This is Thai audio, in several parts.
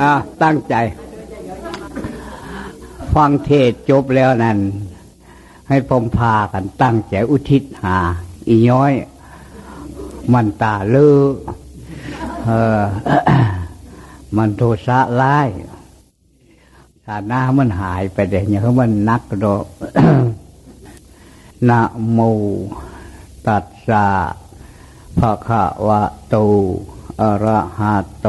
อ่าตั้งใจ ฟังเทศจบแล้วนั่นให้พมพากันตั้งใจอุทิศหา อีย้อย มันตาเลือเออมันโทสะร้ายชาน้ามันหายไปเด็กอย่างมันนักดอกนะโมตัสสะภะคะวะโตอะระหะโต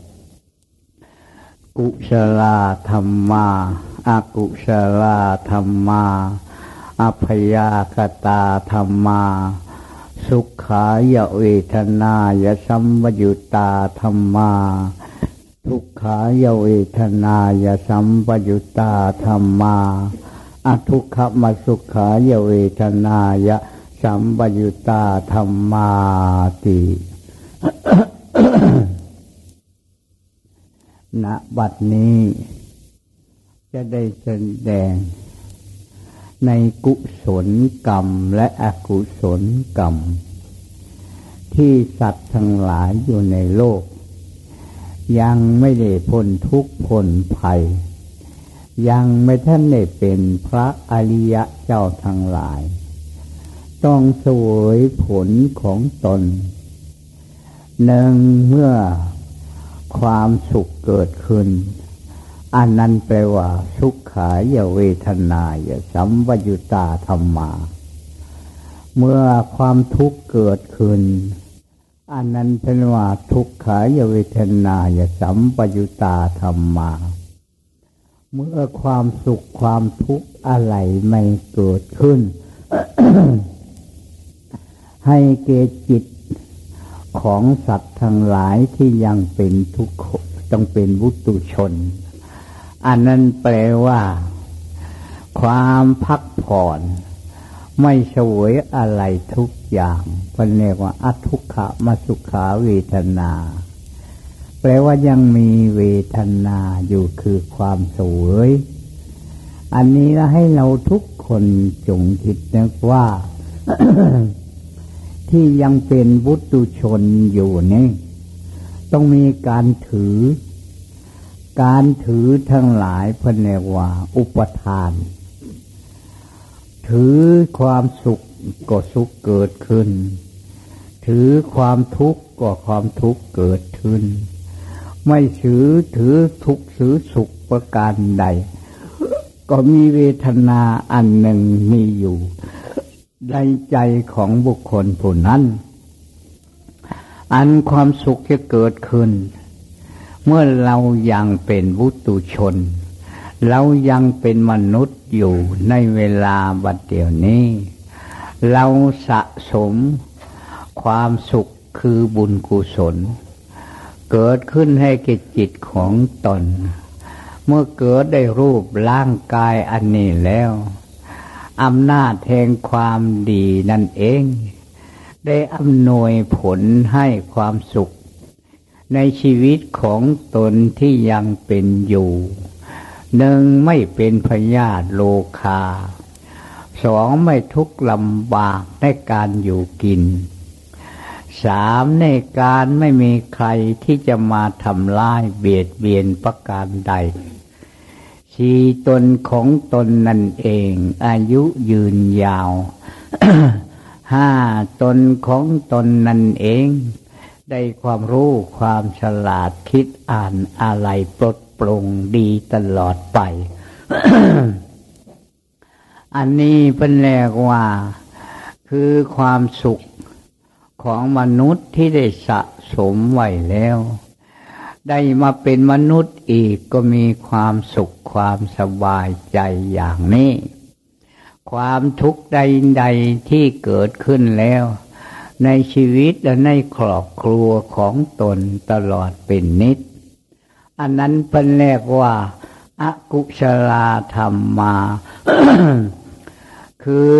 กุศลธรรมาอากุศลธรรมาอภยากตาธรรมา สุขายเวทนายสัมวยุตาธรรมา ทุกขายเวทนายสัมปยุตตาธรรมาอทุกขมสุขายเวทนายสัมปยุตตาธรรมาติ ณบัดนี้ จะได้แสดง ในกุศลกรรมและอกุศลกรรม ที่สัตว์ทั้งหลายอยู่ในโลก ยังไม่ได้พ้นทุกข์พ้นภัย ยังไม่ท่านได้เป็นพระอริยะเจ้าทั้งหลาย ต้องสวยผลของตนหนึ่งเมื่อ ความสุขเกิดขึ้น อันนั้นแปลว่า สุขขายเวทนายสัมวยุตาธรรมา เมื่อความทุกข์เกิดขึ้น อันนั้นเป็นว่าทุกขายเวทนายสัมปยุตาธรรมา เมื่อความสุขความทุกข์อะไรไม่เกิดขึ้น ให้เกจิต ของสัตว์ทั้งหลายที่ยังเป็นทุกข์ต้องเป็นวุตุชน อันนั้นแปลว่า ความพักผ่อน ไม่สวยอะไรทุกอย่างเป็นเรียกว่าอัทุกขะมาสุขาเวทนา แปลว่ายังมีเวทนาอยู่คือความสวยอันนี้เราให้เราทุกคนจงคิดนึกว่า ที่ยังเป็นบุตุชนอยู่นี่ ต้องมีการถือ การถือทั้งหลายพเนว่า อุปทาน ถือความสุขก็สุขเกิดขึ้น ถือความทุกข์ก็ความทุกข์เกิดขึ้น ไม่ถือถือทุกข์ถือสุขประการใด ก็มีเวทนาอันหนึ่งมีอยู่ ในใจของบุคคลผู้นั้น อันความสุขจะเกิดขึ้น เมื่อเรายังเป็นวุตุชน เรายังเป็นมนุษย์อยู่ในเวลาบัดเดี๋ยวนี้ เราสะสมความสุขคือบุญกุศล เกิดขึ้นให้กิจจิตของตน เมื่อเกิดได้รูปร่างกายอันนี้แล้ว อำนาจแห่งความดีนั่นเอง ได้อำนวยผลให้ความสุข ในชีวิตของตนที่ยังเป็นอยู่หนึ่งไม่เป็นพยาธิโลคาสองไม่ทุกข์ลำบากในการอยู่กินสามในการไม่มีใครที่จะมาทำลายเบียดเบียนประการใด ชีตนของตนนั่นเอง อายุยืนยาวห้าตนของตนนั่นเอง ได้ความรู้ความฉลาดคิดอ่านอะไรปลดปลงดีตลอดไป อันนี้เป็นแรกว่า คือความสุขของมนุษย์ที่ได้สะสมไว้แล้ว ได้มาเป็นมนุษย์อีกก็มีความสุขความสบายใจอย่างนี้ ความทุกข์ใดๆที่เกิดขึ้นแล้ว ในชีวิตและในครอบครัวของตนตลอดเป็นนิด อันนั้นเป็นแรกว่าอากุศลาธรรมมา คือ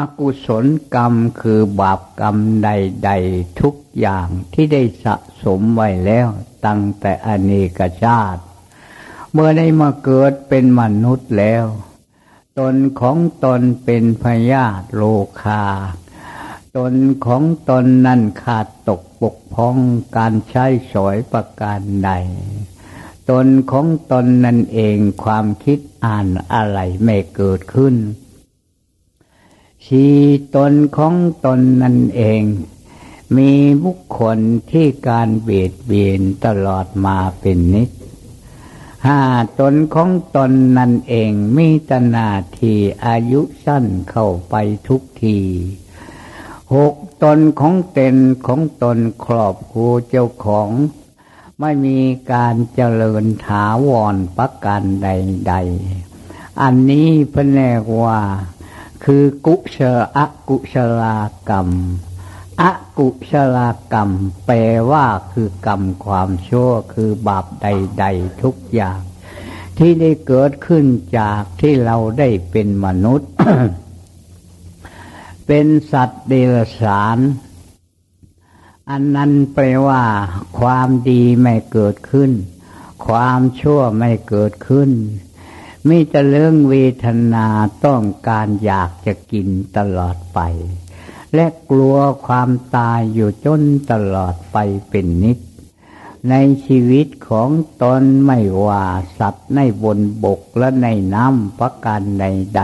อกุศลกรรมคือบาปกรรมใด ๆ ทุกอย่างที่ได้สะสมไว้แล้ว ตั้งแต่อเนกชาติ เมื่อได้มาเกิดเป็นมนุษย์แล้ว ตนของตนเป็นพยาธโลคา ตนของตนนั้นขาดตกปกพ้องการใช้สอยประการใด ตนของตนนั่นเองความคิดอ่านอะไรไม่เกิดขึ้น ชีตนของตนนั่นเอง มีบุคคลที่การเบียดเบียนตลอดมาเป็นนิดห้าตนของตนนั่นเองมีตนาทีอายุสั้นเข้าไปทุกทีหกตนของเต็นของตนครอบครัวเจ้าของ ไม่มีการเจริญถาวรประการใด ๆ อันนี้พื่อนกว่า คือกุศลอกุศลกรรมอกุศลกรรม แปลว่าคือกรรมความชั่วคือบาปใด ๆ ทุกอย่าง ที่ได้เกิดขึ้นจากที่เราได้เป็นมนุษย์ เป็นสัตว์เดรัจฉาน อันนั้นแปลว่า ความดีไม่เกิดขึ้น ความชั่วไม่เกิดขึ้น มีแต่เรื่องเวทนาต้องการอยากจะกินตลอดไป และกลัวความตายอยู่จนตลอดไปเป็นนิด ในชีวิตของตนไม่ว่าสัตว์ในบนบกและในน้ำประการใด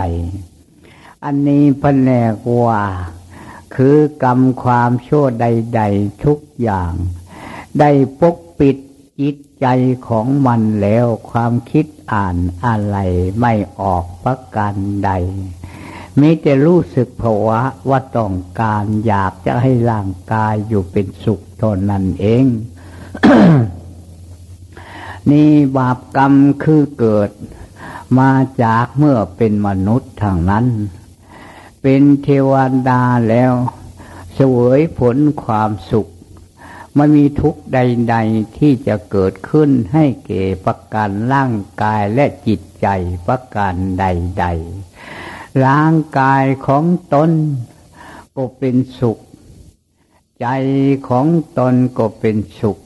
ๆ อันนี้พแนกว่าคือกรรมความชั่วใด ๆ ทุกอย่าง ได้ปกปิดจิต ใจของมันแล้วความคิดอ่านอะไรไม่ออกประการใดมีแต่รู้สึกภาวะว่าต้องการอยากจะให้ร่างกายอยู่เป็นสุขเท่านั้นเอง นี่บาปกรรมคือเกิด มาจากเมื่อเป็นมนุษย์ทางนั้น เป็นเทวดาแล้ว เสวยผลความสุข ไม่มีทุกข์ใด ๆที่จะเกิดขึ้นให้เก่ประการร่างกายและจิตใจประการใด ๆ ร่างกายของตนก็เป็นสุข ใจของตนก็เป็นสุข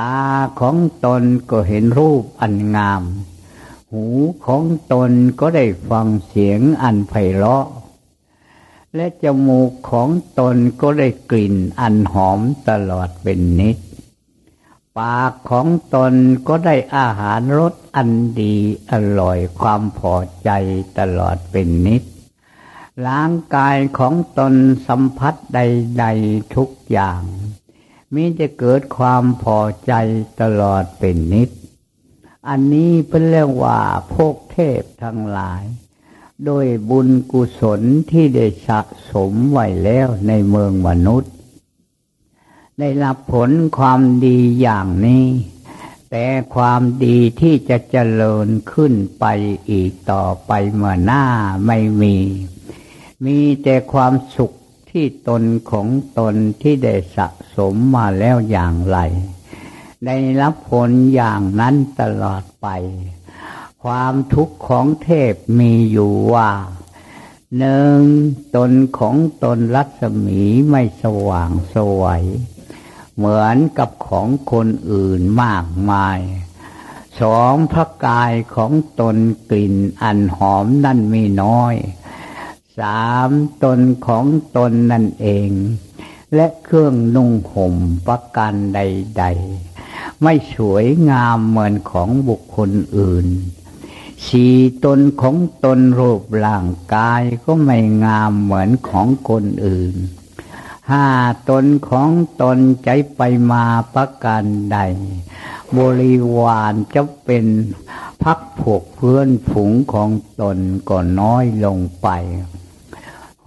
ตาของตนก็เห็นรูปอันงาม หูของตนก็ได้ฟังเสียงอันไพเราะ และจมูกของตนก็ได้กลิ่นอันหอมตลอดเป็นนิด ปากของตนก็ได้อาหารรสอันดีอร่อยความพอใจตลอดเป็นนิด ร่างกายของตนสัมผัสใด ๆทุกอย่างมีจะเกิดความพอใจตลอดเป็นนิด อันนี้เป็นเรื่องว่าพวกเทพทั้งหลาย โดยบุญกุศลที่ได้สะสมไว้แล้วในเมืองมนุษย์ ได้รับผลความดีอย่างนี้ แต่ความดีที่จะเจริญขึ้นไปอีกต่อไปเมื่อหน้าไม่มี มีแต่ความสุขที่ตนของตนที่ได้สะสมมาแล้วอย่างไร ได้รับผลอย่างนั้นตลอดไป ความทุกข์ของเทพมีอยู่ว่าหนึ่งตนของตนรัศมีไม่สว่างสวย เหมือนกับของคนอื่นมากมายสองพระกายของตนกลิ่นอันหอมนั่นมีน้อยสามตนของตนนั่นเอง และเครื่องนุ่งห่มประกันใด ๆ ไม่สวยงามเหมือนของบุคคลอื่น สี่ตนของตนรูปร่างกายก็ไม่งามเหมือนของคนอื่น ห้าตนของตนใจไปมาประการใด บริวารจะเป็นพักพวกเพื่อนผงของตนก็น้อยลงไป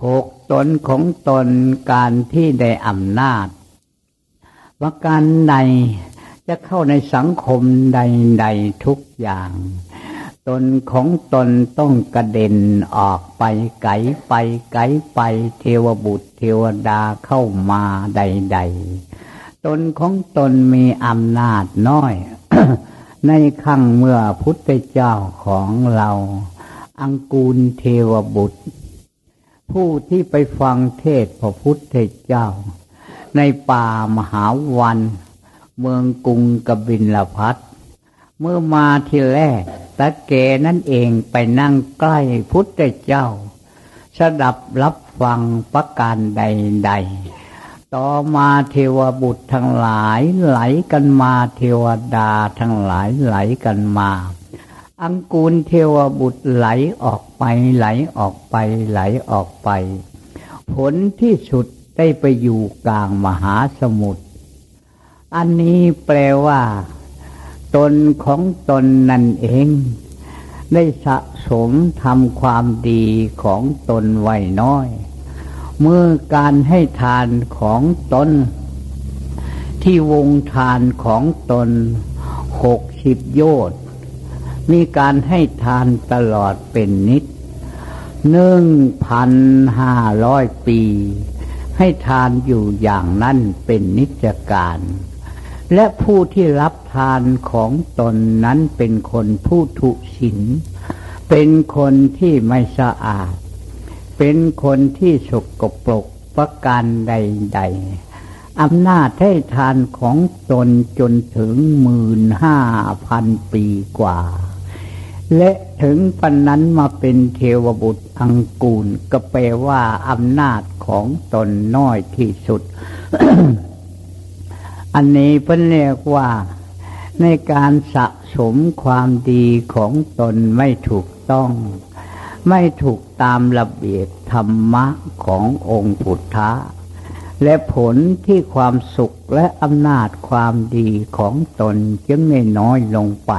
หกตนของตนการที่ได้อำนาจประการใดจะเข้าในสังคมใดๆทุกอย่าง ตนของตนต้องกระเด็นออกไปไกลไปไกลไปเทวบุตรเทวดาเข้ามาใด ๆ ตนของตนมีอำนาจน้อย ในขั้งเมื่อพุทธเจ้าของเรา อังกูลเทวบุตร ผู้ที่ไปฟังเทศพระพุทธเจ้า ในป่ามหาวัน เมืองกรุงกบินลพัทเมื่อมาทีแรก ตะเกนั่นเองไปนั่งใกล้พุทธเจ้า สดับรับฟังประการใด ๆ ต่อมาเทวบุตรทั้งหลายไหลกันมาเทวดาทั้งหลายไหลกันมา อังกูลเทวบุตรไหลออกไปไหลออกไปไหลออกไป ผลที่สุดได้ไปอยู่กลางมหาสมุทร อันนี้แปลว่า ตนของตนนั่นเอง ได้สะสมทำความดีของตนไว้น้อย เมื่อการให้ทานของตน ที่วงทานของตนหกสิบโยชน์มีการให้ทานตลอดเป็นนิดหนึ่งพันห้าร้อยปี ให้ทานอยู่อย่างนั้นเป็นนิจการ และผู้ที่รับทานของตนนั้นเป็นคนผู้ทุศินเป็นคนที่ไม่สะอาด เป็นคนที่สกปรกประการใด ๆอำนาจให้ทานของตนจนถึงหมื่นห้าพันปีกว่า และถึงปันนั้นมาเป็นเทวบุตรอังกูล ก็แปลว่าอำนาจของตนน้อยที่สุด อันนี้เพิ่นเรียกว่าในการสะสมความดีของตนไม่ถูกต้อง ไม่ถูกตามระเบียบธรรมะขององค์พุทธะและผลที่ความสุขและอำนาจความดีของตนจึงไม่น้อยลงไป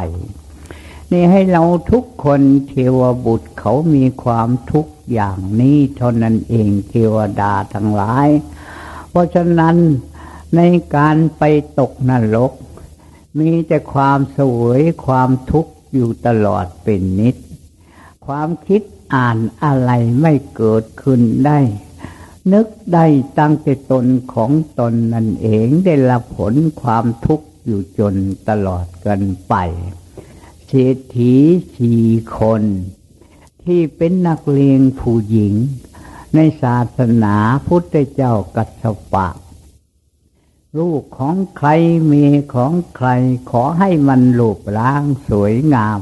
นี่ให้เราทุกคนเทวบุตรเขามีความทุกข์อย่างนี้เท่านั้นเองเทวดาทั้งหลาย เพราะฉะนั้น ในการไปตกนรก มีแต่ความสวยความทุกข์อยู่ตลอดเป็นนิด ความคิดอ่านอะไรไม่เกิดขึ้นได้ นึกได้ตั้งแต่ตนของตนนั่นเองได้รับผลความทุกข์อยู่จนตลอดกันไป เศรษฐีสี่คน ที่เป็นนักเลงผู้หญิง ในศาสนาพุทธเจ้ากัสสปะ ลูกของใครเมียของใครขอให้มันรูปร่างสวยงาม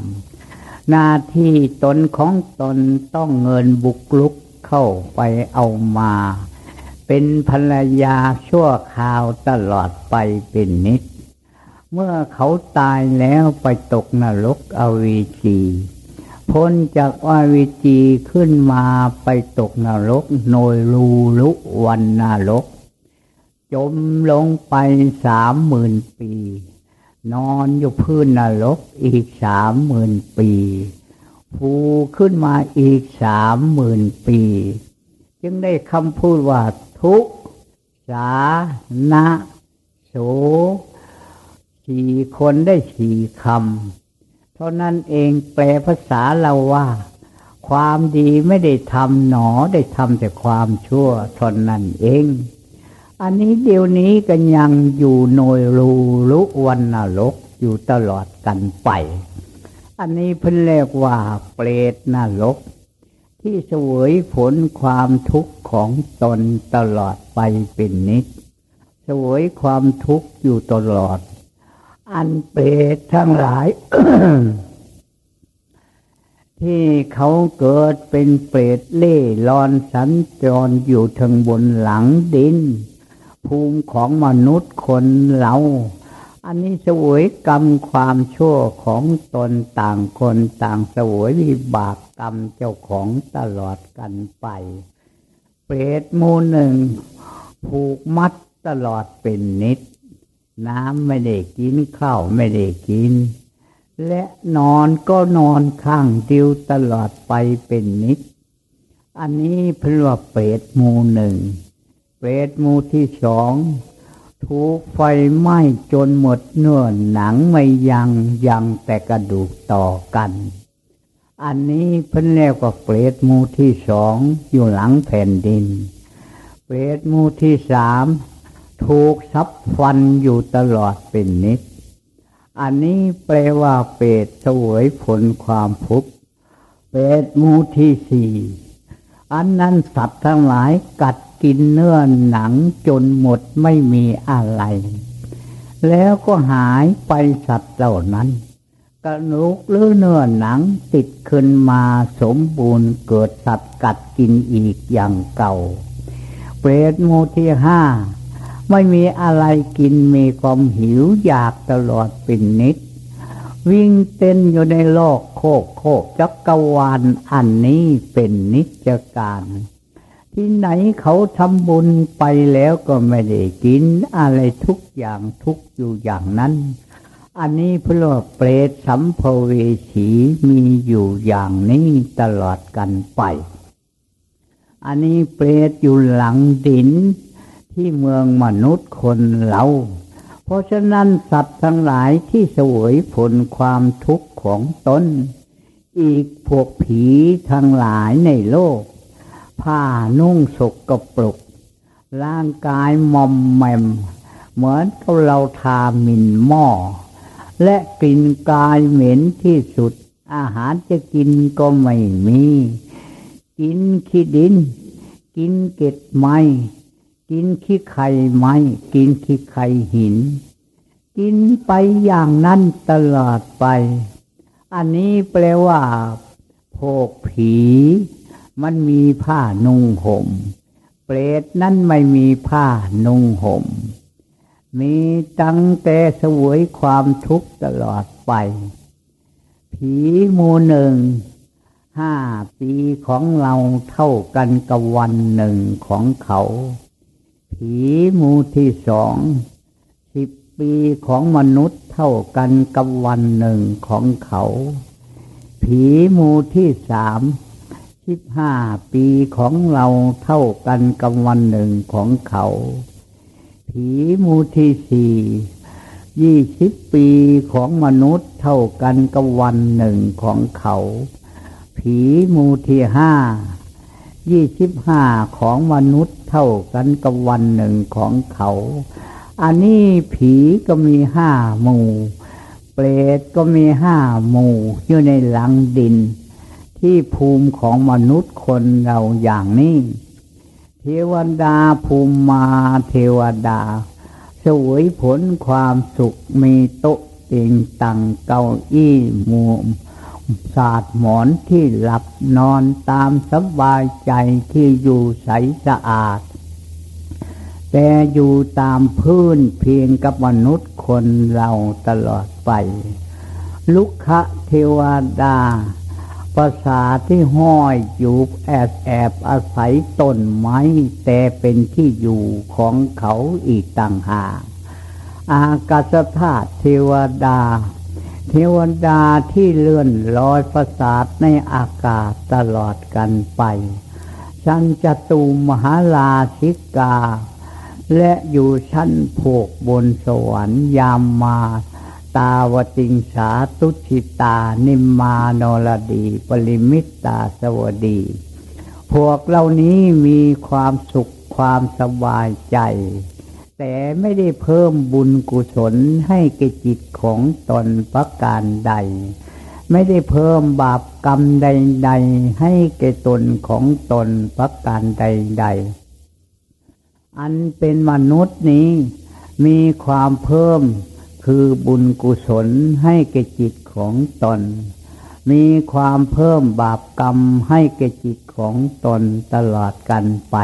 หน้าที่ตนของตนต้องเงินบุกลุกเข้าไปเอามา เป็นภรรยาชั่วคราวตลอดไปเป็นนิด เมื่อเขาตายแล้วไปตกนรกอเวจีพ้นจากอเวจีขึ้นมาไปตกนรกโนยรูลุวันนรก จมลงไปสามหมื่นปี นอนอยู่พื้นนรกอีกสามหมื่นปีผูขึ้นมาอีกสามหมื่นปี จึงได้คำพูดว่าทุกสานะโสสี่คนได้สี่คำ เท่านั้นเองแปลภาษาเราว่า ความดีไม่ได้ทำหนอได้ทำแต่ความชั่วเท่านั้นเอง อันนี้เดี๋ยวนี้ก็ยังอยู่โนยรูลุวันนรกอยู่ตลอดกันไป อันนี้เพิ่นเรียกว่าเปรตนรก ที่เสวยผลความทุกข์ของตนตลอดไปเป็นนิดเสวยความทุกข์อยู่ตลอด อันเปรตทั้งหลาย ที่เขาเกิดเป็นเปรตเล่ลอนสัญจรอยู่ทางบนหลังดิน ภูมิของมนุษย์คนเรา อันนี้สวยกรรมความชั่วของตนต่างคนต่างสวยวิบากกรรมเจ้าของตลอดกันไป เปรตหมูหนึ่ง ผูกมัดตลอดเป็นนิด น้ำไม่ได้กินข้าวไม่ได้กิน และนอนก็นอนข้างเดียวตลอดไปเป็นนิด อันนี้เพลว่าเปรตหมูหนึ่ง เปรตมูที่สองถูกไฟไหม้จนหมดเนื้อหนังไม่ยังยังแต่กระดูกต่อกัน อันนี้เพิ่นเรียกว่าเปรตมูที่สองอยู่หลังแผ่นดิน เปรตมูที่สามถูกซับฟันอยู่ตลอดเป็นนิด อันนี้แปลว่าเปรตสวยผลความภพเปรตมูที่สี่อันนั้นสัตว์ทั้งหลายกัด กินเนื้อหนังจนหมดไม่มีอะไร แล้วก็หายไปสัตว์เหล่านั้น กระดูกหรือเนื้อหนังติดขึ้นมาสมบูรณ์เกิดสัตว์กัดกินอีกอย่างเก่า เปรตโมที่ห้าไม่มีอะไรกินมีความหิวอยากตลอดเป็นนิด วิ่งเต้นอยู่ในโลกโคกโคกจักรวาลอันนี้เป็นนิจการ ที่ไหนเขาทำบุญไปแล้วก็ไม่ได้กิน อะไรทุกอย่างทุกอยู่อย่างนั้น อันนี้พระเปรตสัมภเวสีมีอยู่อย่างนี้ตลอดกันไป อันนี้เปรตอยู่หลังดินที่เมืองมนุษย์คนเราเพราะฉะนั้นสัตว์ทั้งหลายที่สวยผลความทุกข์ของตน อีกพวกผีทั้งหลายในโลก ผ้านุ่งสกกระปรกร่างกายมอมแมม เหมือนกับเราทาหมิ่นหม้อ และกลิ่นกายเหม็นที่สุด อาหารจะกินก็ไม่มี กินขี้ดิน กินเกล็ดไม้กินขี้ไข่ไม้ กินขี้ไข่หิน กินไปอย่างนั้นตลอดไป อันนี้แปลว่า พวกผี มันมีผ้านุ่งห่ม เปรตนั้นไม่มีผ้านุ่งห่ม มีตั้งแต่สวยความทุกข์ตลอดไป ผีมูหนึ่ง ห้าปีของเราเท่ากันกับวันหนึ่งของเขา ผีมูที่สองสิบปีของมนุษย์เท่ากันกับวันหนึ่งของเขา ผีมูที่สาม สิบห้าปีของเราเท่ากันกับวันหนึ่งของเขา ผีมูที่สี่ยี่สิบปีของมนุษย์เท่ากันกับวันหนึ่งของเขา ผีมูที่ห้ายี่สิบห้าของมนุษย์เท่ากันกับวันหนึ่งของเขา อันนี้ผีก็มีห้าหมู่ เปรตก็มีห้าหมู่อยู่ในหลังดิน ที่ภูมิของมนุษย์คนเราอย่างนี้เทวดาภูมิมาเทวดาสวยผลความสุขมีโต๊ะเตียงตังเก้าอี้มุมศาสตร์หมอนที่หลับนอนตามสบายใจที่อยู่ใสสะอาด แต่อยู่ตามพื้นเพียงกับมนุษย์คนเราตลอดไป ลุกะเทวดา ภาษาที่ห้อยอยู่แอบแอบอาศัยต้นไม้แต่เป็นที่อยู่ของเขาอีกต่างหากอากาศธาตุเทวดา เทวดาที่เลื่อนลอยประสาทในอากาศตลอดกันไปชั้นจตุมหาลาชิกา และอยู่ชั้นโวกบนสวรรค์ยามมา ตาวติงสาตุชิตา นิมมานรดี ปริมิตตาสวดี พวกเหล่านี้มีความสุขความสบายใจ แต่ไม่ได้เพิ่มบุญกุศลให้แก่จิตของตนประการใด ไม่ได้เพิ่มบาปกรรมใด ๆ ให้แก่ตนของตนประการใด ๆ อันเป็นมนุษย์นี้มีความเพิ่ม คือบุญกุศลให้แก่จิตของตน มีความเพิ่มบาปกรรมให้แก่จิตของตนตลอดกันไป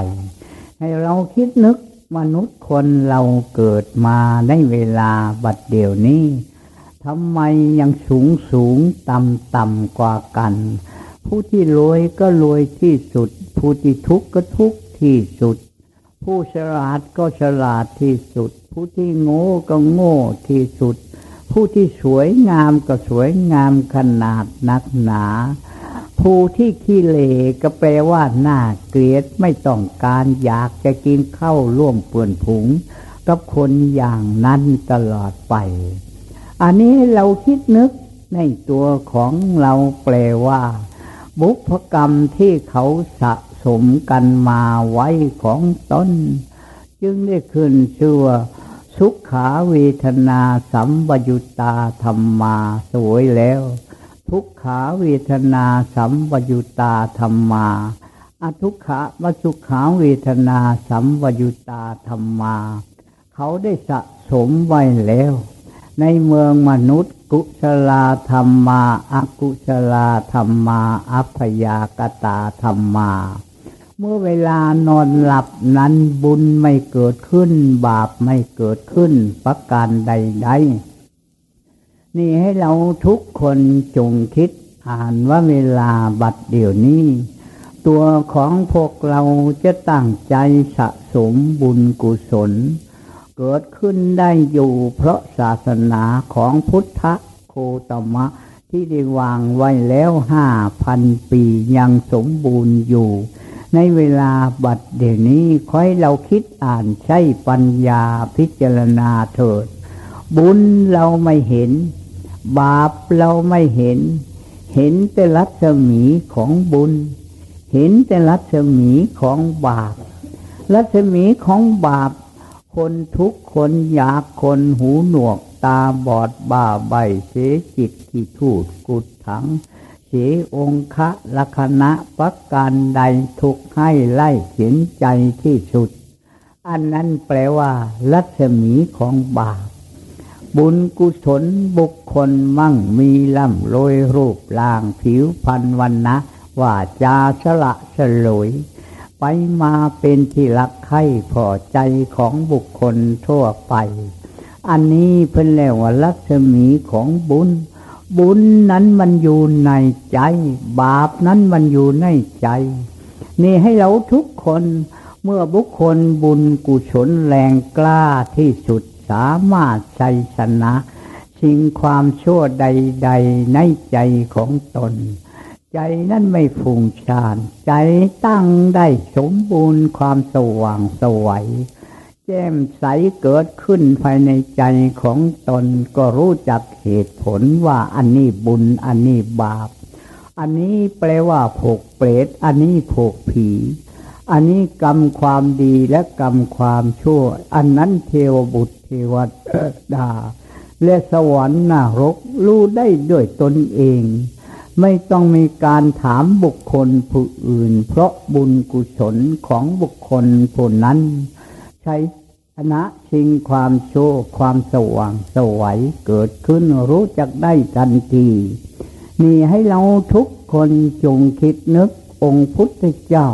ให้เราคิดนึกมนุษย์คนเราเกิดมาในเวลาบัดเดี๋ยวนี้ทำไมยังสูงสูงต่ำต่ำกว่ากัน ผู้ที่รวยก็รวยที่สุด ผู้ที่ทุกข์ก็ทุกข์ที่สุด ผู้ฉลาดก็ฉลาดที่สุด ผู้ที่โง่ก็โง่ที่สุด ผู้ที่สวยงามก็สวยงามขนาดนักหนา ผู้ที่ขี้เลก็แปลว่าน่าเกลียดไม่ต้องการอยากจะกินข้าวร่วมเปื่อนผงกับคนอย่างนั้นตลอดไป อันนี้เราคิดนึกในตัวของเราแปลว่า บุพกรรมที่เขาสะ สมกันมาไว้ของตนจึงได้ขึ้นชื่อสทุกขาเวทนาสัมวยุตาธรรมาสวยแล้ว ทุกขาเวทนาสัมวยุตาธรรมาอทุกขะวสุขาเวทนาสัมวยุตาธรรมา เขาได้สะสมไว้แล้ว ในเมืองมนุษย์ กุศลธรรมาอากุศลธรรมา อัพยากตาธรรมา เมื่อเวลานอนหลับนั้นบุญไม่เกิดขึ้น บาปไม่เกิดขึ้นประการใดๆ นี่ให้เราทุกคนจงคิดอ่านว่าเวลาบัดเดี๋ยวนี้ ตัวของพวกเราจะตั้งใจสะสมบุญกุศล เกิดขึ้นได้อยู่เพราะศาสนาของพุทธโคตมะที่ได้วางไว้แล้วห้าพันปียังสมบูรณ์อยู่ ในเวลาบัดเดี๋ยวนี้ค่อยเราคิดอ่านใช้ปัญญาพิจารณาเถิด บุญเราไม่เห็น บาปเราไม่เห็น เห็นแต่รัศมีของบุญ เห็นแต่รัศมีของบาป รัศมีของบาป คนทุกคนอยากคนหูหนวกตาบอดบ้าใบเสียจิตที่ทูดกุดถัง สีองคะลักษณะประการใดทุกให้ไล่เขียนใจที่สุด อันนั้นแปลว่ารัศมีของบาปบุญกุศลบุคคลมั่งมีล่ำโรยรูปร่างผิวพันวันนะว่าจาสละสลวย ไปมาเป็นที่รักใคร่พอใจของบุคคลทั่วไป อันนี้เพิ่นแล้วว่ารัศมีของบุญ บุญนั้นมันอยู่ในใจ บาปนั้นมันอยู่ในใจ นี่ให้เราทุกคนเมื่อบุคคลบุญกุศลแรงกล้าที่สุดสามารถชัยชนะสิ่งความชั่วใด ๆ ในใจของตน ใจนั้นไม่ฟุ้งซ่าน ใจตั้งได้สมบูรณ์ความสว่างสวัย แจ่มใสเกิดขึ้นภายในใจของตนก็รู้จักเหตุผลว่าอันนี้บุญอันนี้บาป อันนี้แปลว่าผูกเปรตอันนี้ผูกผี อันนี้กรรมความดีและกรรมความชั่ว อันนั้นเทวบุตรเทวดา และสวรรค์นรกรู้ได้ด้วยตนเอง ไม่ต้องมีการถามบุคคลผู้อื่น เพราะบุญกุศลของบุคคลผู้นั้นใช้ ณะชิงความโชคความสว่างสวัยเกิดขึ้นรู้จักได้ทันทีนี่ให้เราทุกคนจงคิดนึกองค์พุทธเจ้า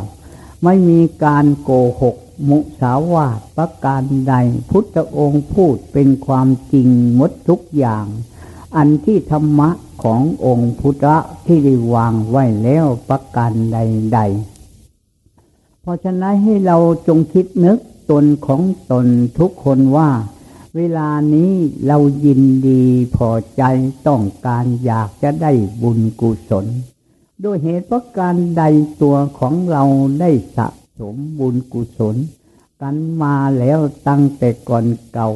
ไม่มีการโกหก มุสาวาทประการใด พุทธองค์พูดเป็นความจริงหมดทุกอย่าง อันที่ธรรมะขององค์พุทธะที่ได้วางไว้แล้วประการใดๆเพราะฉะนั้นให้เราจงคิดนึก ตนของตนทุกคนว่า เวลานี้เรายินดีพอใจต้องการอยากจะได้บุญกุศล ด้วยเหตุเพราะการใดตัวของเราได้สะสมบุญกุศล กันมาแล้วตั้งแต่ก่อนเก่า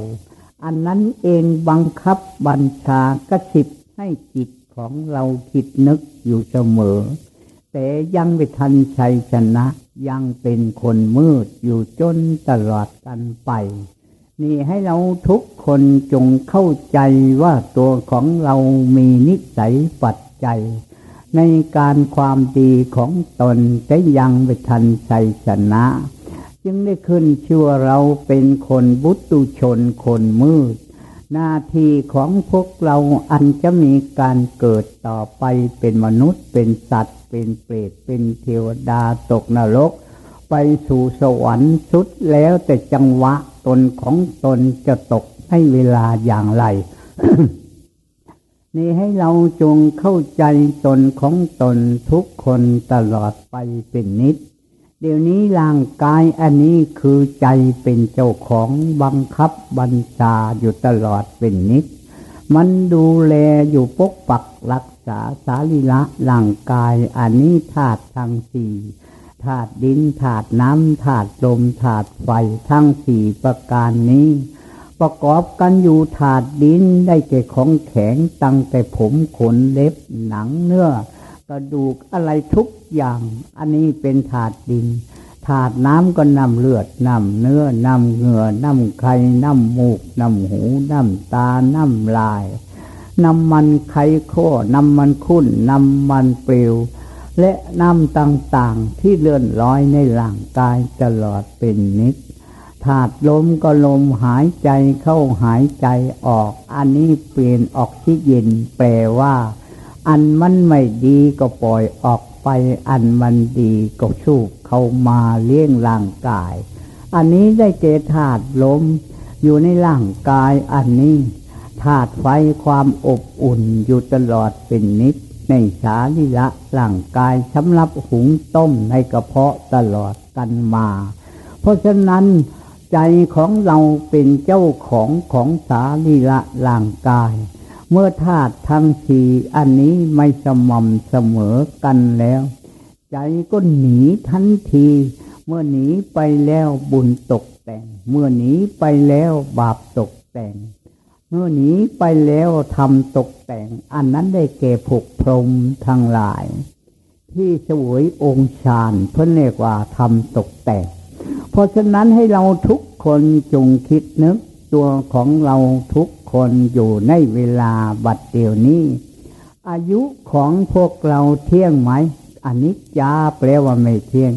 อันนั้นเองบังคับบัญชากระสิบให้จิตของเราคิดนึกอยู่เสมอ แต่ยังไม่ทันชัยชนะ ยังเป็นคนมืดอยู่จนตลอดกันไป นี่ให้เราทุกคนจงเข้าใจว่าตัวของเรามีนิสัยปัจจัย ในการความดีของตนแต่ยังไม่ทันใจชนะ จึงได้ขึ้นชื่อเราเป็นคนบุตุชนคนมืด หน้าที่ของพวกเราอันจะมีการเกิดต่อไปเป็นมนุษย์เป็นสัตว์ เป็นเปรตเป็นเทวดาตกนรก ไปสู่สวรรค์สุดแล้วแต่จังหวะตนของตนจะตกให้เวลาอย่างไร นี่ให้เราจงเข้าใจตนของตนทุกคนตลอดไปเป็นนิด เดี๋ยวนี้ร่างกายอันนี้คือใจเป็นเจ้าของบังคับบัญชาอยู่ตลอดเป็นนิด มันดูแลอยู่ปกปักรักษาสาลีละร่างกายอันนี้ธาตุทั้งสี่ธาตุดินธาตุน้ำธาตุลมธาตุไฟทั้งสี่ประการนี้ ประกอบกันอยู่ธาตุดินได้แก่ของแข็งตั้งแต่ผมขนเล็บหนังเนื้อกระดูกอะไรทุก อย่าง อันนี้เป็นธาตุดินธาตุน้ำก็นำเลือดนำเนื้อนำเหงื่อนำไข่นำมูกนำหูนำตานำลายนำมันไข่ข้อนำมันคุ้นนำมันเปลวและน้ำต่างๆที่เลื่อนลอยในร่างกายตลอดเป็นนิดถาดลมก็ลมหายใจเข้าหายใจออก อันนี้เปลี่ยนออกซิเจนแปลว่า อันมันไม่ดีก็ปล่อยออก ไปอันมันดีก็ชูบเขามาเลี้ยงร่างกาย อันนี้ได้เจธาตุลมอยู่ในร่างกายอันนี้ธาตุไฟความอบอุ่นอยู่ตลอดเป็นนิด ในสาลิละร่างกายสำหรับหุงต้มในกระเพาะตลอดกันมา เพราะฉะนั้นใจของเราเป็นเจ้าของของสาลิละร่างกาย เมื่อธาตุทั้งสี่อันนี้ไม่สม่ำเสมอกันแล้ว ใจก็หนีทันที เมื่อหนีไปแล้วบุญตกแต่ง เมื่อหนีไปแล้วบาปตกแต่ง เมื่อหนีไปแล้วทำตกแต่ง อันนั้นได้เก่ผกพรมทั้งหลาย ที่สวยองค์ฌานเพื่อเรียกว่าทำตกแต่ง เพราะฉะนั้นให้เราทุกคนจงคิดนึก ตัวของเราทุกคนอยู่ในเวลาบัดเดียวนี้ อายุของพวกเราเที่ยงไหมอันนี้จาแปลว่าไม่เที่ยง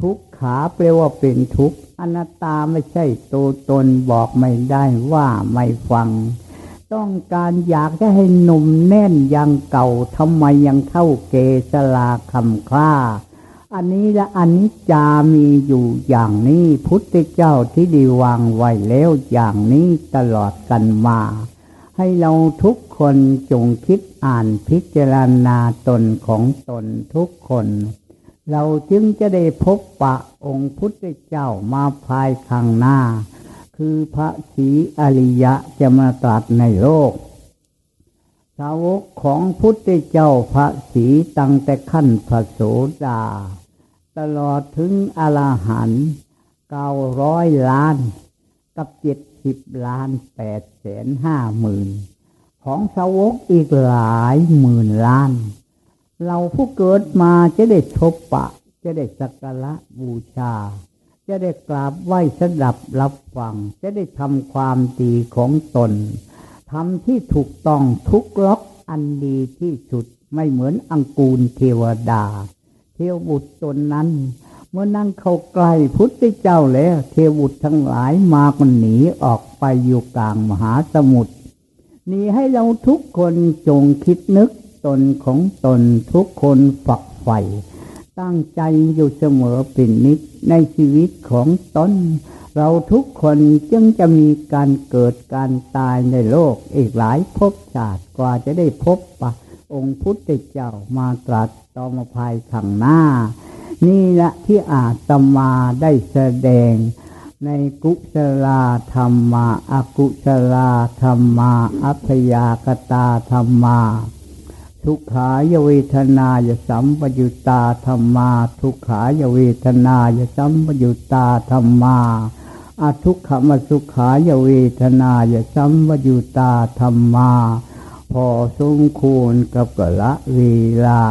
ทุกขาแปลว่าเป็นทุกข์อนัตตาไม่ใช่ตัวตนบอกไม่ได้ว่าไม่ฟัง ต้องการอยากจะให้หนุ่มแน่นยังเก่าทำไมยังเท่าเกสลาคำคล้า อันนี้และอันนี้จามีอยู่อย่างนี้พุทธเจ้าที่ดีวางไว้แล้วอย่างนี้ตลอดกันมา ให้เราทุกคนจงคิดอ่านพิจารณาตนของตนทุกคน เราจึงจะได้พบปะองค์พุทธเจ้ามาภายข้างหน้า คือพระศรีอริยะจะมาตรัสในโลกสาวกของพุทธเจ้าพระศีตั้งแต่ขั้นพระโสดา ตลอดถึงอรหันต์เก้าร้อยล้าน กับเจ็ดสิบล้านแปดแสนห้าหมื่นของสาวกอีกหลายหมื่นล้าน เราผู้เกิดมาจะได้ทบปะ จะได้สักการะบูชา จะได้กราบไหว้สดับรับฟัง จะได้ทำความดีของตนทำที่ถูกต้องทุกล็อกอันดีที่สุดไม่เหมือนอังกูลเทวดา เทวบุตรตนนั้น เมื่อนั่งเข้าใกล้พุทธเจ้าแล้ว เทวบุตรทั้งหลายมากันหนีออกไปอยู่กลางมหาสมุทรนี่ให้เราทุกคนจงคิดนึกตนของตนทุกคนฝักใฝ่ตั้งใจอยู่เสมอเป็นนิดในชีวิตของตนเราทุกคนจึงจะมีการเกิดการตายในโลกอีกหลายภพชาติกว่าจะได้พบปะ องค์พุทธเจ้ามาตรัสต่อมาภายข้างหน้า นี่แหละที่อาตมาได้แสดง ในกุศลธรรมาอากุศลธรรมาอัพยากตาธรรมาทุกขายเวทนายสัมปยุตาธรรมา ทุกขายเวทนายสัมปยุตาธรรมาอทุกขมสุขายเวทนายสัมปยุตาธรรมา พอสมควรกับกละเวลา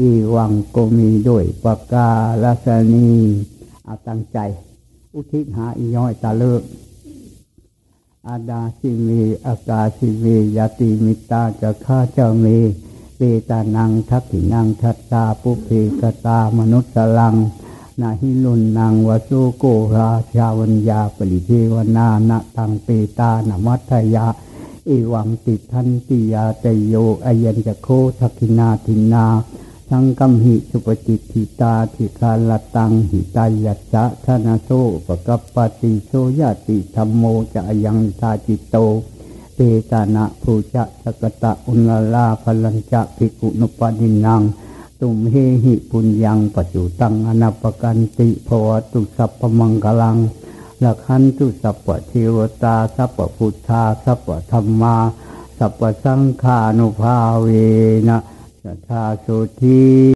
อีวังก็มีด้วยปากกาลสนีอาตั้งใจ อุทิศหาอีย้อยตาเลิกอาดาสิมีอากาสิมียติมิตาจะฆ่าเจ้ามีเปตานังทักขินังทัตตาปุเพกตามนุษย์สลังนาหิลุนนางวสุโกราชาวัญญาปริเทวนานะตังเปตานมัตยา อิวังติทันติยาเตโยอายัญจะโคทักินาทินาสังกัมหิสุปจิติตาทิคาลตังหิตายัจจะธนาโซปกัปปติโซยติธรรมโมจะยังตาจิตโตเตตานะภูจะสกตะอุณลาพลัญจะภิกุนุปดินัง ตุมเฮหิปุญญังปัจจุตังอนาปกันติภวตุสัพพมังกลัง ละคันตุสัพพเทวตาสัพพพุทธาสัพพธรรมาสัพพสังฆานุภาเวนะสัทธาสุที